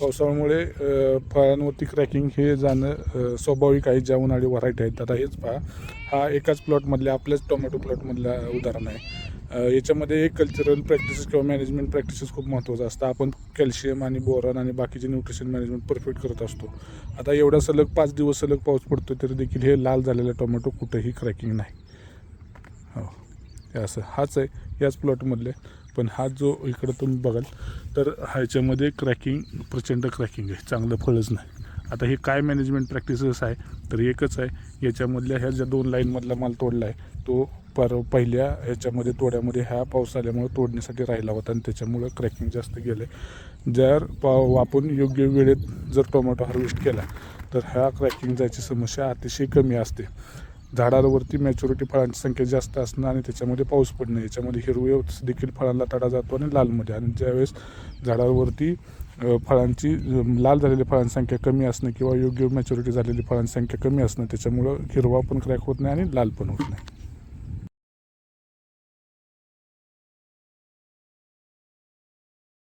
पावसाळ्यामुळे फळांवरती क्रॅकिंग हे जाणं स्वाभाविक आहे. ज्या उन्हाळी व्हरायटी आहेत. आता हेच पहा. हा एकाच प्लॉटमधल्या आपल्याच टोमॅटो प्लॉटमधला उदाहरण आहे. याच्यामध्ये एक कल्चरल प्रॅक्टिसेस किंवा मॅनेजमेंट प्रॅक्टिसेस खूप महत्त्वाचं असतं. आपण कॅल्शियम आणि बोरॉन आणि बाकीचे न्यूट्रिशन मॅनेजमेंट परफेक्ट करत असतो. आता एवढा सलग पाच दिवस सलग पाऊस पडतो तरी देखील हे लाल झालेलं टोमॅटो कुठेही क्रॅकिंग नाही. हो असं हाच आहे. याच प्लॉटमधले. पण हा जो इकडं तुम्ही बघाल तर ह्याच्यामध्ये क्रॅकिंग प्रचंड क्रॅकिंग आहे. चांगलं फळच नाही. आता हे काय मॅनेजमेंट प्रॅक्टिसेस आहे तर एकच आहे याच्यामधल्या ह्या ज्या दोन लाईनमधला माल तोडला आहे तो पर पहिल्या ह्याच्यामध्ये तोड्यामध्ये ह्या पाऊस आल्यामुळे तोडण्यासाठी राहिला होता आणि त्याच्यामुळं क्रॅकिंग जास्त गेलं आहे जर पा आपण योग्य वेळेत जर टोमॅटो हार्वेस्ट केला तर ह्या क्रॅकिंग जायची समस्या अतिशय कमी असते. झाडावरती मॅच्युरिटी फळांची संख्या जास्त असणं आणि त्याच्यामध्ये पाऊस पडणं याच्यामध्ये हिरवे देखील फळांना तडा जातो आणि लालमध्ये आणि ज्यावेळेस झाडावरती फळांची लाल झालेली फळांची संख्या कमी असणं किंवा योग्य मॅच्युरिटी झालेली फळांची संख्या कमी असणं त्याच्यामुळं हिरवा पण क्रॅक होत नाही आणि लाल पण होत नाही.